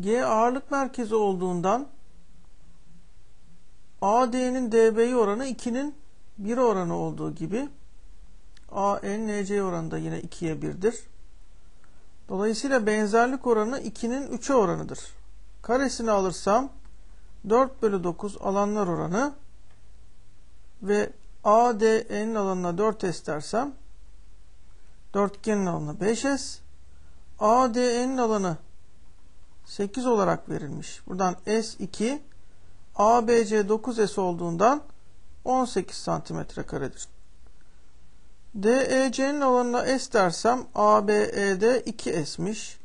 G ağırlık merkezi olduğundan AD'nin DB'ye oranı 2'nin 1 oranı olduğu gibi AN NC oranı da yine 2'ye 1'dir. Dolayısıyla benzerlik oranı 2'nin 3'e oranıdır. Karesini alırsam 4 bölü 9 alanlar oranı ve ADN'in alanına 4S dersem dörtgenin alanı 5S ADN'in alanı 8 olarak verilmiş. Buradan S2 ABC 9S olduğundan 18 santimetre karedir. DEC'nin alanına S dersem ABED 2S'miş.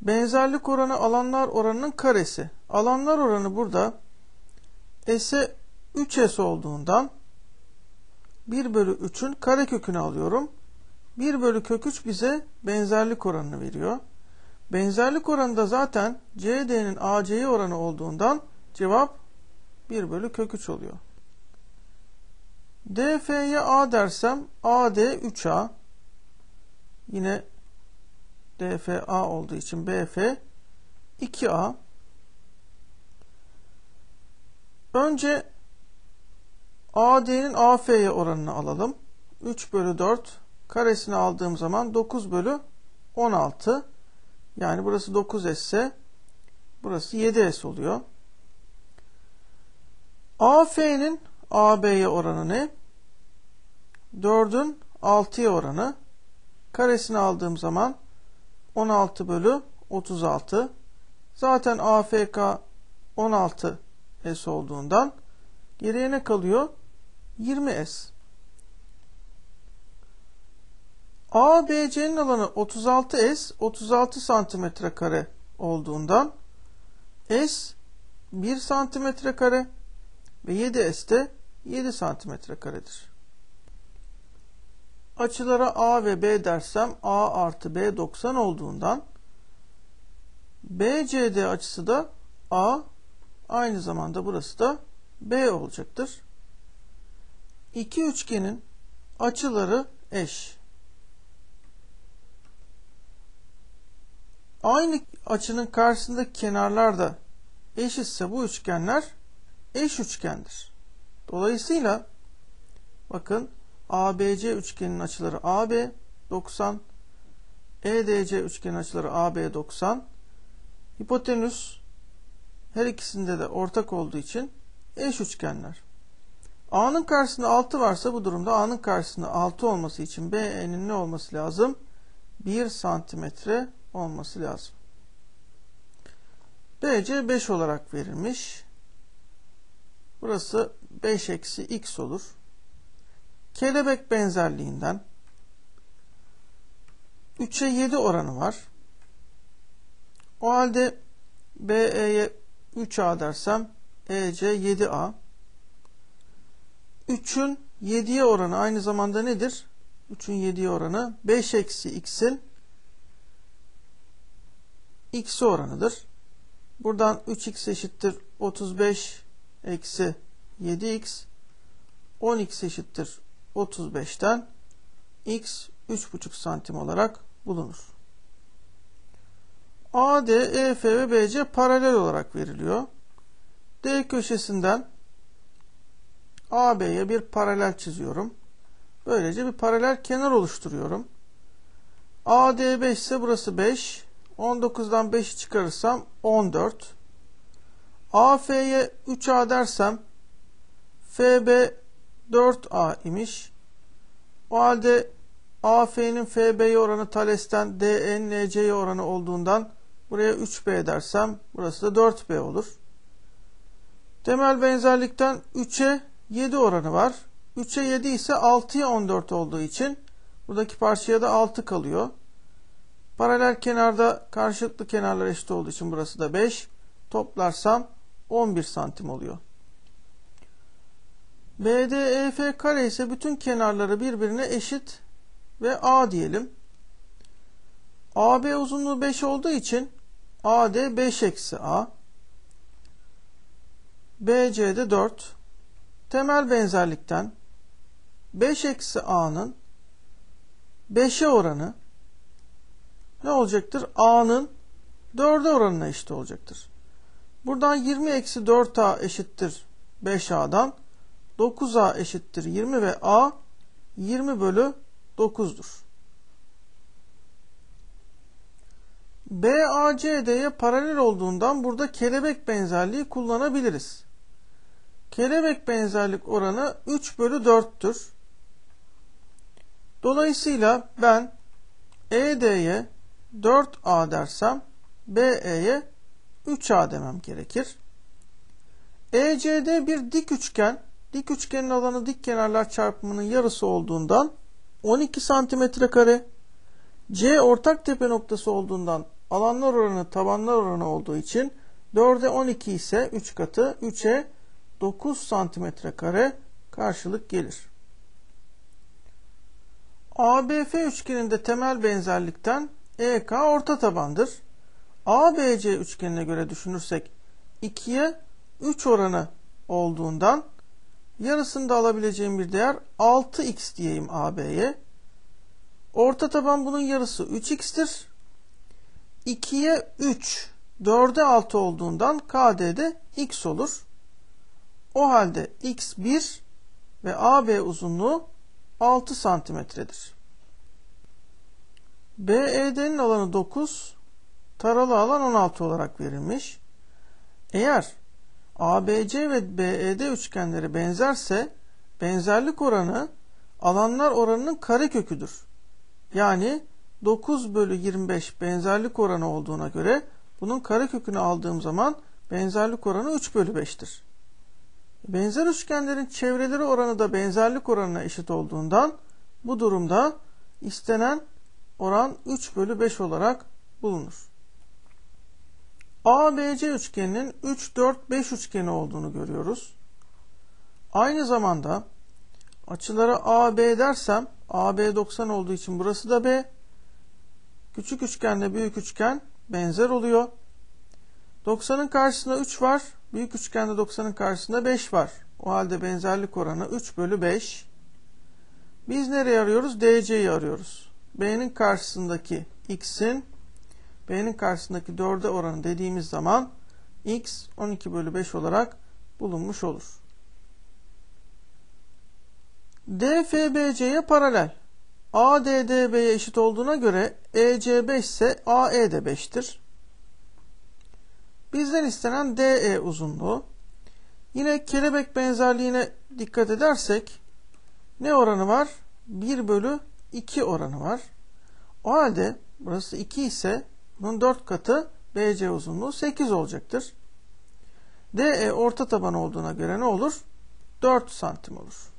Benzerlik oranı alanlar oranının karesi. Alanlar oranı burada S'e 3S olduğundan 1 bölü 3'ün karekökünü alıyorum. 1 bölü kök 3 bize benzerlik oranını veriyor. Benzerlik oranı da zaten CD'nin AC'ye oranı olduğundan cevap 1 bölü kök 3 oluyor. DF'ye A dersem AD 3A. Yine DFA olduğu için BF 2A. Önce AD'nin AF'ye oranını alalım. 3 bölü 4 karesini aldığım zaman 9 bölü 16. Yani burası 9S ise burası 7S oluyor. AF'nin AB'ye oranı ne? 4'ün 6'ya oranı. Karesini aldığım zaman 16 bölü 36. Zaten AFK 16 S olduğundan geriye ne kalıyor? 20 S. ABC'nin alanı 36 S 36 santimetre kare olduğundan S 1 santimetre kare ve 7 S de 7 santimetre karedir. Açılara A ve B dersem A artı B 90 olduğundan BCD açısı da A aynı zamanda burası da B olacaktır. İki üçgenin açıları eş. Aynı açının karşısındaki kenarlar da eşitse bu üçgenler eş üçgendir. Dolayısıyla bakın ABC üçgenin açıları AB 90, EDC üçgenin açıları AB 90, hipotenüs her ikisinde de ortak olduğu için eş üçgenler. A'nın karşısında 6 varsa bu durumda A'nın karşısında 6 olması için BE'nin ne olması lazım? 1 santimetre olması lazım. BC 5 olarak verilmiş. Burası 5 eksi x olur. Kelebek benzerliğinden 3'e 7 oranı var. O halde BE'ye 3A dersem EC 7A. 3'ün 7'ye oranı aynı zamanda nedir? 3'ün 7'ye oranı 5 eksi x'in x'i oranıdır. Buradan 3x eşittir 35 eksi 7x 10x eşittir 35'ten x 3,5 santim olarak bulunur. AD, EF ve BC paralel olarak veriliyor. D köşesinden AB'ye bir paralel çiziyorum. Böylece bir paralel kenar oluşturuyorum. AD 5 ise burası 5. 19'dan 5'i çıkarırsam 14. AF'ye 3A dersem FB 4A imiş. O halde AF'nin FB'ye oranı Thales'ten DN NC'ye oranı olduğundan buraya 3B dersem burası da 4B olur. Temel benzerlikten 3'e 7 oranı var. 3'e 7 ise 6'ya 14 olduğu için buradaki parçaya da 6 kalıyor. Paralel kenarda karşılıklı kenarlar eşit olduğu için burası da 5. Toplarsam 11 santim oluyor. BDEF kare ise bütün kenarları birbirine eşit ve A diyelim. AB uzunluğu 5 olduğu için AD 5 eksi A. BC'de 4. Temel benzerlikten 5 eksi A'nın 5'e oranı ne olacaktır? A'nın 4'e oranına eşit olacaktır. Buradan 20 eksi 4a eşittir 5a'dan 9a eşittir 20 ve a 20 bölü 9'dur. BACD'ye paralel olduğundan burada kelebek benzerliği kullanabiliriz. Kelebek benzerlik oranı 3 bölü 4'tür. Dolayısıyla ben ED'ye 4A dersem BE'ye 3A demem gerekir. ECD bir dik üçgen. Dik üçgenin alanı dik kenarlar çarpımının yarısı olduğundan 12 santimetre kare. C ortak tepe noktası olduğundan alanlar oranı tabanlar oranı olduğu için 4'e 12 ise 3 katı 3'e 9 santimetre kare karşılık gelir. ABF üçgeninde temel benzerlikten EK orta tabandır. ABC üçgenine göre düşünürsek 2'ye 3 oranı olduğundan yarısında alabileceğim bir değer 6x diyeyim AB'ye. Orta taban bunun yarısı 3x'tir. 2'ye 3, 4'e 6 olduğundan KD'de x olur. O halde x1 ve AB uzunluğu 6 santimetredir. BED'nin alanı 9, taralı alan 16 olarak verilmiş. Eğer ABC ve BED üçgenleri benzerse benzerlik oranı alanlar oranının kareköküdür. Yani 9 bölü 25 benzerlik oranı olduğuna göre bunun karekökünü aldığım zaman benzerlik oranı 3 bölü 5'tir. Benzer üçgenlerin çevreleri oranı da benzerlik oranına eşit olduğundan bu durumda istenen oran 3 bölü 5 olarak bulunur. ABC üçgeninin 3, 4, 5 üçgeni olduğunu görüyoruz. Aynı zamanda açılara AB dersem AB 90 olduğu için burası da B. Küçük üçgenle büyük üçgen benzer oluyor. 90'ın karşısında 3 var. Büyük üçgende 90'ın karşısında 5 var. O halde benzerlik oranı 3 bölü 5. Biz nereye arıyoruz? DC'yi arıyoruz. B'nin karşısındaki x'in B'nin karşısındaki 4'e oranı dediğimiz zaman x 12 bölü 5 olarak bulunmuş olur. DFBC'ye paralel. ADDB'ye eşit olduğuna göre EC 5 ise AE de 5'tir. Bizden istenen DE uzunluğu. Yine kelebek benzerliğine dikkat edersek ne oranı var? 1 bölü 2 oranı var. O halde burası 2 ise bunun 4 katı BC uzunluğu 8 olacaktır. DE orta taban olduğuna göre ne olur? 4 santim olur.